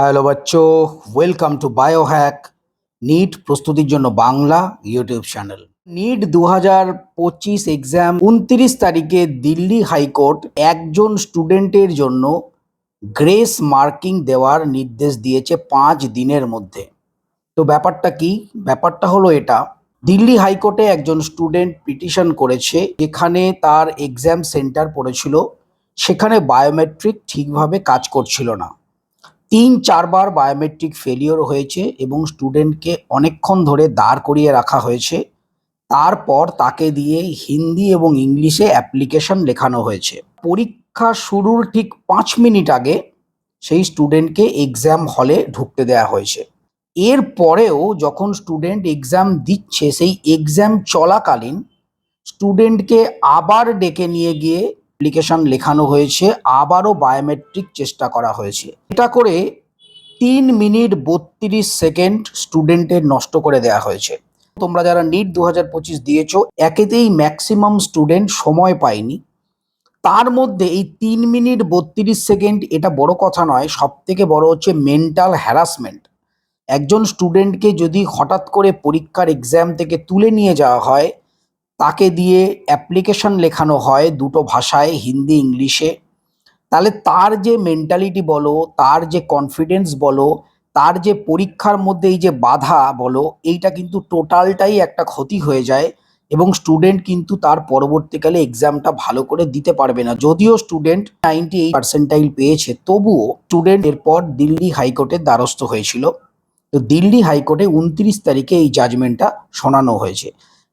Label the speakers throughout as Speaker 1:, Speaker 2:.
Speaker 1: Hello বাচ্চো। Welcome to bio hack NEET প্রস্তুতির জন্য Bangla YouTube channel NEET দু হাজার পঁচিশ এক্সাম উনত্রিশ তারিখে দিল্লি হাইকোর্ট একজন স্টুডেন্টের জন্য গ্রেস মার্কিং দেওয়ার নির্দেশ দিয়েছে পাঁচ দিনের মধ্যে। তো ব্যাপারটা কি? ব্যাপারটা হলো এটা। দিল্লি হাইকোর্টে একজন স্টুডেন্ট পিটিশন করেছে, যেখানে তার এক্সাম সেন্টার পড়েছিল। সেখানে বায়োমেট্রিক ঠিকভাবে কাজ করছিল না। তিন, চারবার বায়োমেট্রিক ফেলিওর হয়েছে এবং স্টুডেন্টকে অনেকক্ষণ ধরে দাঁড় করিয়ে রাখা হয়েছে। তারপর তাকে দিয়ে হিন্দি এবং ইংলিশে অ্যাপ্লিকেশন লেখানো হয়েছে। পরীক্ষা শুরুর ঠিক পাঁচ মিনিট আগে সেই স্টুডেন্টকে এক্সাম হলে ঢুকতে দেওয়া হয়েছে। এর পরেও যখন স্টুডেন্ট এক্সাম দিচ্ছে, সেই এক্সাম চলাকালীন স্টুডেন্টকে আবার ডেকে নিয়ে গিয়ে অ্যাপ্লিকেশন লেখানো হয়েছে, আবারও বায়োমেট্রিক চেষ্টা করা হয়েছে। এটা করে তিন মিনিট বত্রিশ সেকেন্ড স্টুডেন্টের নষ্ট করে দেওয়া হয়েছে। তোমরা যারা নিট দু হাজার পঁচিশ দিয়েছ, একেতেই ম্যাক্সিমাম স্টুডেন্ট সময় পায়নি। তার মধ্যে এই তিন মিনিট বত্রিশ সেকেন্ড এটা বড় কথা নয় সব থেকে বড় হচ্ছে মেন্টাল হ্যারাসমেন্ট। একজন স্টুডেন্টকে যদি হঠাৎ করে পরীক্ষার এক্সাম থেকে তুলে নিয়ে যাওয়া হয় তাকে দিয়ে অ্যাপ্লিকেশন লেখানো হয় দুটো ভাষায়, হিন্দি, ইংলিশে। তাহলে তার যে মেন্টালিটি বলো, তার যে কনফিডেন্স বলো, তার যে পরীক্ষার মধ্যে এই যে বাধা বলো, এইটা কিন্তু টোটালটাই একটা ক্ষতি হয়ে যায় এবং স্টুডেন্ট কিন্তু তার পরবর্তীকালে এক্সামটা ভালো করে দিতে পারবে না। যদিও স্টুডেন্ট নাইনটি এইট পার্সেন্টাইল পেয়েছে, তবুও স্টুডেন্ট এরপর দিল্লি হাইকোর্টের দ্বারস্থ হয়েছিল। তো দিল্লি হাইকোর্টে উনত্রিশ তারিখে এই জাজমেন্টটা শোনানো হয়েছে।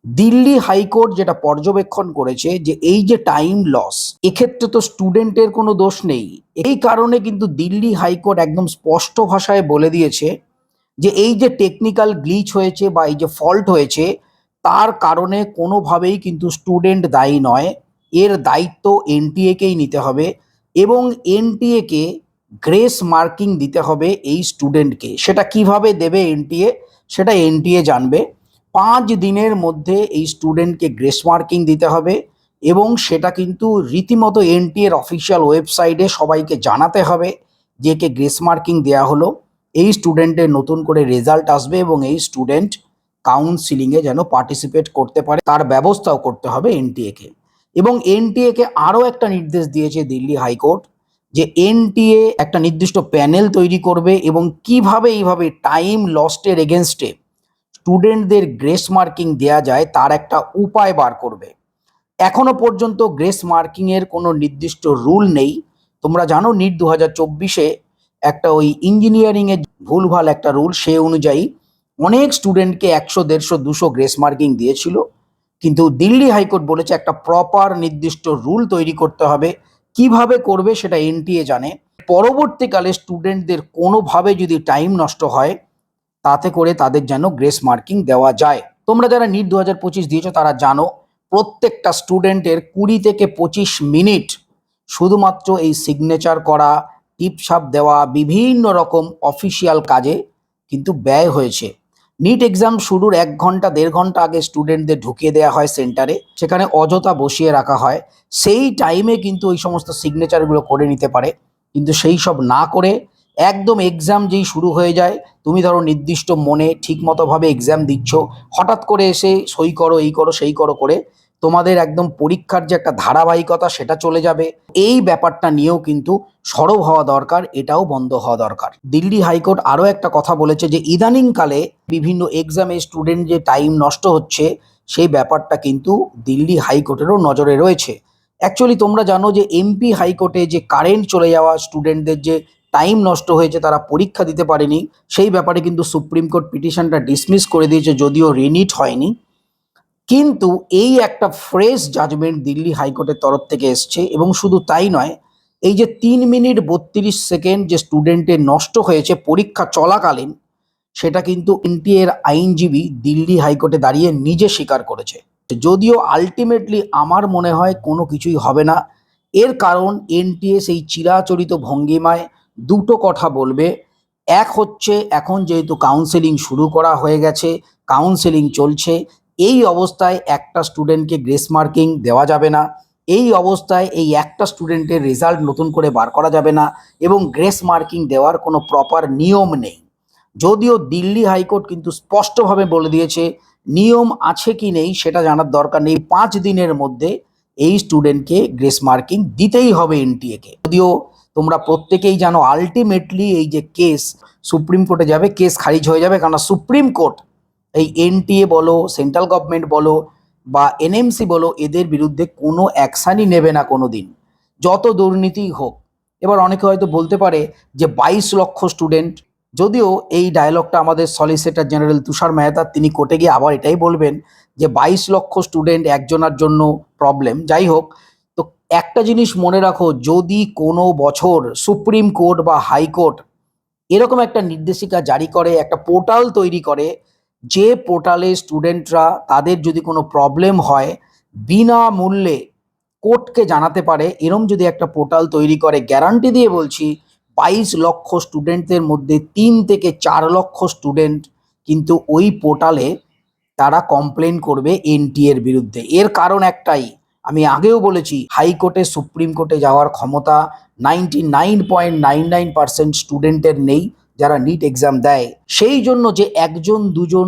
Speaker 1: দিল্লি হাইকোর্ট যেটা পর্যবেক্ষণ করেছে যে এই যে টাইম লস, এক্ষেত্রে তো স্টুডেন্টের কোনো দোষ নেই। এই কারণে কিন্তু দিল্লি হাইকোর্ট একদম স্পষ্ট ভাষায় বলে দিয়েছে যে এই যে টেকনিক্যাল গ্লিচ হয়েছে বা এই যে ফল্ট হয়েছে, তার কারণে কোনোভাবেই কিন্তু স্টুডেন্ট দায়ী নয়। এর দায়িত্ব এনটিএকেই নিতে হবে এবং এনটিএকে গ্রেস মার্কিং দিতে হবে এই স্টুডেন্টকে সেটা কীভাবে দেবে এনটিএ? সেটা এনটিএ জানবে। পাঁচ দিনের মধ্যে এই স্টুডেন্টকে গ্রেস মার্কিং দিতে হবে এবং সেটা কিন্তু রীতিমতো এনটি এর অফিসিয়াল ওয়েবসাইটে সবাইকে জানাতে হবে যে কে গ্রেস মার্কিং দেওয়া হলো। এই স্টুডেন্টের নতুন করে রেজাল্ট আসবে এবং এই স্টুডেন্ট কাউন্সিলিংয়ে যেন পার্টিসিপেট করতে পারে, তার ব্যবস্থাও করতে হবে এনটিএকে। এবং এনটিএকে আরও একটা নির্দেশ দিয়েছে দিল্লি হাইকোর্ট যে এনটিএ একটা নির্দিষ্ট প্যানেল তৈরি করবে এবং কীভাবে এইভাবে টাইম লস্টের এগেনস্টে স্টুডেন্টদের গ্রেস মার্কিং দেয়া যায়, তার একটা উপায় বার করবে। এখনও পর্যন্ত গ্রেস মার্কিং এর কোনো নির্দিষ্ট রুল নেই। তোমরা জানো নিট দু হাজার চব্বিশে একটা ওই ইঞ্জিনিয়ারিং এর ভুলভাল একটা রুল, সে অনুযায়ী অনেক স্টুডেন্টকে একশো, দেড়শো, দুশো গ্রেস মার্কিং দিয়েছিল। কিন্তু দিল্লি হাইকোর্ট বলেছে একটা প্রপার নির্দিষ্ট রুল তৈরি করতে হবে। কীভাবে করবে সেটা এনটিএ জানে। পরবর্তীকালে স্টুডেন্টদের কোনোভাবে যদি টাইম নষ্ট হয় তাতে করে তাদের যেন গ্রেস মার্কিং দেওয়া যায়। তোমরা যারা নিট দু হাজার পঁচিশ দিয়েছ, তারা জানো প্রত্যেকটা স্টুডেন্টের কুড়ি থেকে পঁচিশ মিনিট শুধুমাত্র এই সিগনেচার করা, টিপসাপ দেওয়া, বিভিন্ন রকম অফিসিয়াল কাজে কিন্তু ব্যয় হয়েছে। নিট এক্সাম শুরুর এক ঘণ্টা, দেড় ঘণ্টা আগে স্টুডেন্টদের ঢুকিয়ে দেওয়া হয় সেন্টারে, সেখানে অযথা বসিয়ে রাখা হয়। সেই টাইমে কিন্তু ওই সমস্ত সিগনেচারগুলো করে নিতে পারে। কিন্তু সেই সব না করে একদম এক্সাম যেই শুরু হয়ে যায়, তুমি ধরো নির্দিষ্ট মনে ঠিক মতোভাবে এক্সাম দিচ্ছ, হঠাৎ করে এসে সই করো, এই করো, সেই করো করে তোমাদের একদম পরীক্ষার যে একটা ধারাবাহিকতা সেটা চলে যাবে। এই ব্যাপারটা নিয়েও কিন্তু সরব হওয়া দরকার, এটাও বন্ধ হওয়া দরকার। দিল্লি হাইকোর্ট আরও একটা কথা বলেছে যে, ইদানিংকালে বিভিন্ন এক্সামে স্টুডেন্ট যে টাইম নষ্ট হচ্ছে, সেই ব্যাপারটা কিন্তু দিল্লি হাইকোর্টেরও নজরে রয়েছে। অ্যাকচুয়ালি তোমরা জানো যে এমপি হাইকোর্টে যে কারেন্ট চলে যাওয়া স্টুডেন্টদের যে টাইম নষ্ট হয়েছে, তারা পরীক্ষা দিতে পারেনি। সেই ব্যাপারে কিন্তু সুপ্রিম কোর্ট পিটিশনটা ডিসমিস করে দিয়েছে, যদিও রিনিট হয়নি। কিন্তু এই একটা ফ্রেশ জাজমেন্ট দিল্লি হাইকোর্টের তরফ থেকে এসছে এবং শুধু তাই নয়, এই যে তিন মিনিট বত্রিশ সেকেন্ড যে স্টুডেন্টের নষ্ট হয়েছে, পরীক্ষা চলাকালীন, সেটা কিন্তু এনটিএ এর আইনজীবী দিল্লি হাইকোর্টে দাঁড়িয়ে নিজে স্বীকার করেছে। যদিও আলটিমেটলি আমার মনে হয় কোনো কিছুই হবে না। এর কারণ এনটিএ সেই চিরাচরিত ভঙ্গিমায় দুটো কথা বলবে। এক হচ্ছে, এখন যেহেতু কাউন্সেলিং শুরু করা হয়ে গেছে কাউন্সেলিং চলছে, এই অবস্থায় একটা স্টুডেন্টকে গ্রেস মার্কিং দেওয়া যাবে না। এই অবস্থায় এই একটা স্টুডেন্টের রেজাল্ট নতুন করে বার করা যাবে না এবং গ্রেস মার্কিং দেওয়ার কোনো প্রপার নিয়ম নেই। যদিও দিল্লি হাইকোর্ট কিন্তু স্পষ্টভাবে বলে দিয়েছে, নিয়ম আছে কি নেই সেটা জানার দরকার নেই। পাঁচ দিনের মধ্যে এই স্টুডেন্টকে গ্রেস মার্কিং দিতেই হবে এনটিএকে যদিও তোমরা প্রত্যেকেই জানো আলটিমেটলি এই যে কেস সুপ্রিম কোর্টে যাবে কেস খারিজ হয়ে যাবে কারণ সুপ্রিম কোর্ট, এই এনটিএ বলো সেন্ট্রাল গভর্নমেন্ট বলো, বা এনএমসি বলো, এদের বিরুদ্ধে কোনো অ্যাকশানই নেবে না কোনো দিন যত দুর্নীতি হোক। এবার অনেকে হয়তো বলতে পারে যে বাইশ লক্ষ স্টুডেন্ট যদিও এই ডায়লগটা আমাদের সলিসিটর জেনারেল তুষার মেহতা, তিনি কোর্টে গিয়ে আবার এটাই বলবেন যে বাইশ লক্ষ স্টুডেন্ট একজনের জন্য প্রবলেম যাই হোক একটা জিনিস মনে রাখো, যদি কোনো বছর সুপ্রিম কোর্ট বা হাইকোর্ট এরকম একটা নির্দেশিকা জারি করে, একটা পোর্টাল তৈরি করে, যে পোর্টালে স্টুডেন্টরা তাদের যদি কোনো প্রবলেম হয়, বিনামূল্যে কোর্টকে জানাতে পারে, এরম যদি একটা পোর্টাল তৈরি করে, গ্যারান্টি দিয়ে বলছি, বাইশ লক্ষ স্টুডেন্টদের মধ্যে তিন থেকে চার লক্ষ স্টুডেন্ট কিন্তু ওই পোর্টালে তারা কমপ্লেন করবে এনটি এর বিরুদ্ধে। এর কারণ একটাই আমি আগেও বলেছি, হাইকোর্টে, সুপ্রিম কোর্টে যাওয়ার ক্ষমতা ninety nine point nine nine percent স্টুডেন্টের নেই যারা নিট এক্সাম দেয়। সেই জন্য যে একজন, দুজন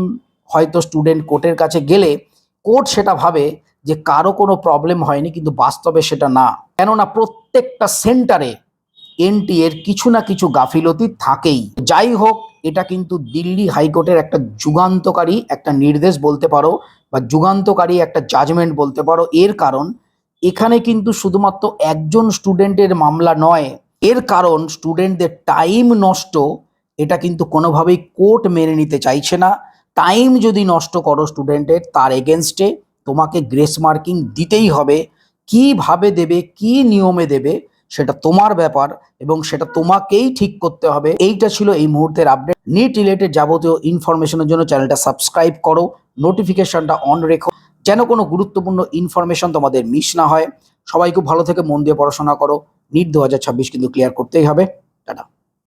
Speaker 1: হয়তো স্টুডেন্ট কোর্টের কাছে গেলে, কোর্ট সেটা ভাবে যে কারও কোনো প্রবলেম হয়নি, কিন্তু বাস্তবে সেটা না। কেননা প্রত্যেকটা সেন্টারে এনটি এর কিছু না কিছু গাফিলতি থাকেই। যাই হোক, এটা কিন্তু দিল্লি হাইকোর্টের একটা যুগান্তকারী একটা নির্দেশ বলতে পারো বা যুগান্তকারী একটা জাজমেন্ট বলতে পারো, এর কারণ এখানে কিন্তু শুধুমাত্র একজন স্টুডেন্টের মামলা নয়, এর কারণ স্টুডেন্টদের টাইম নষ্ট, এটা কিন্তু কোনোভাবেই কোর্ট মেনে নিতে চাইছে না। টাইম যদি নষ্ট করো স্টুডেন্টের তার এগেনস্টে তোমাকে গ্রেস মার্কিং দিতেই হবে। কীভাবে দেবে, কি নিয়মে দেবে সেটা তোমার ব্যাপার এবং সেটা তোমাকেই ঠিক করতে হবে। এইটা ছিল এই মুহূর্তের আপডেট নিট রিলেটেড যাবতীয় ইনফরমেশনের জন্য চ্যানেলটা সাবস্ক্রাইব করো নোটিফিকেশনটা অন রেখো। যেন কোনো গুরুত্বপূর্ণ ইনফরমেশন তোমাদের মিস না হয়। সবাই খুব ভালো থেকে মন দিয়ে পড়াশোনা করো। নিট দু হাজার ছাব্বিশ কিন্তু ক্লিয়ার করতেই হবে। টাটা।